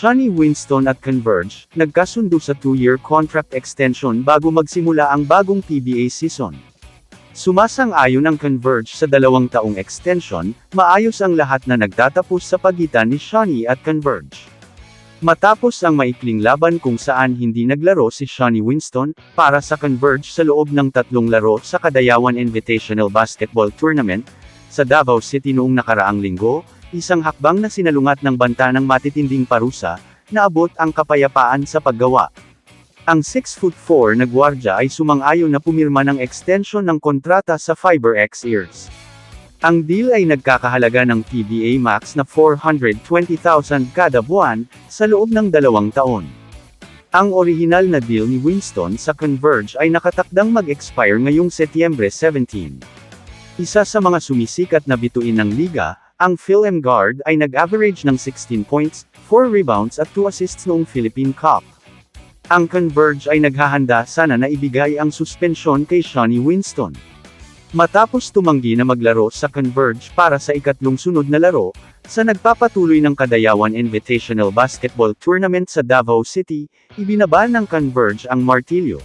Shani Winston at Converge, nagkasundo sa two-year contract extension bago magsimula ang bagong PBA season. Sumasang-ayon ang Converge sa dalawang taong extension, maayos ang lahat na nagtatapos sa pagitan ni Shani at Converge. Matapos ang maikling laban kung saan hindi naglaro si Shani Winston, para sa Converge sa loob ng tatlong laro sa Kadayawan Invitational Basketball Tournament, sa Davao City noong nakaraang linggo, isang hakbang na sinalungat ng banta ng matitinding parusa, naabot ang kapayapaan sa paggawa. Ang 6'4 na gwardya ay sumang-ayon na pumirma ng extension ng kontrata sa FiberX Ears. Ang deal ay nagkakahalaga ng PBA Max na 420,000 kada buwan, sa loob ng dalawang taon. Ang orihinal na deal ni Winston sa Converge ay nakatakdang mag-expire ngayong Setyembre 17. Isa sa mga sumisikat na bituin ng liga, ang Phil. Guard ay nag-average ng 16 points, 4 rebounds at 2 assists noong Philippine Cup. Ang Converge ay naghahanda sana na ibigay ang suspensyon kay Shawnee Winston. Matapos tumanggi na maglaro sa Converge para sa ikatlong sunod na laro, sa nagpapatuloy ng Kadayawan Invitational Basketball Tournament sa Davao City, ibinaba ng Converge ang martilyo.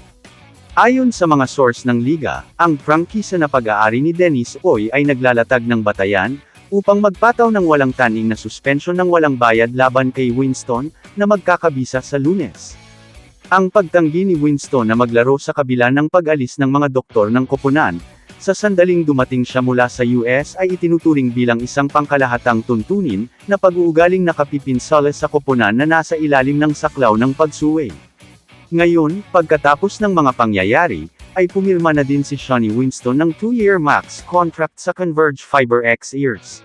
Ayon sa mga source ng liga, ang prangkisa na pag-aari ni Dennis Oy ay naglalatag ng batayan, upang magpataw ng walang taning na suspension ng walang bayad laban kay Winston, na magkakabisa sa lunes. Ang pagtanggi ni Winston na maglaro sa kabila ng pag-alis ng mga doktor ng koponan, sa sandaling dumating siya mula sa US ay itinuturing bilang isang pangkalahatang tuntunin, na pag-uugaling nakapipinsala sa koponan na nasa ilalim ng saklaw ng pagsuway. Ngayon, pagkatapos ng mga pangyayari, ay pumirma na din si Shawnee Winston ng 2-year max contract sa Converge Fiber X Ears.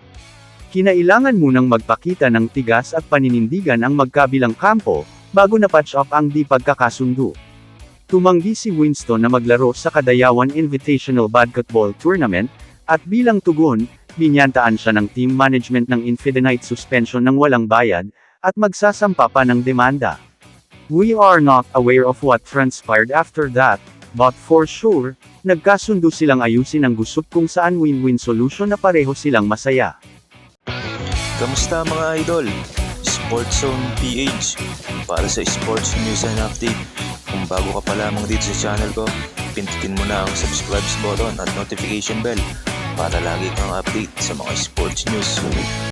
Kinailangan munang magpakita ng tigas at paninindigan ang magkabilang kampo, bago na patch up ang di pagkakasundo. Tumanggi si Winston na maglaro sa Kadayawan Invitational Basketball Tournament, at bilang tugon, binyantaan siya ng team management ng infinite suspension ng walang bayad, at magsasampa pa ng demanda. We are not aware of what transpired after that, but for sure, nagkasundo silang ayusin ang gusot kung saan win-win solution na pareho silang masaya. Kamusta mga idol? Sports Zone PH para sa sports news and update. Kung bago ka pa lamang dito sa channel ko, pindutin mo na ang subscribe button at notification bell para lagi kang update sa mga sports news.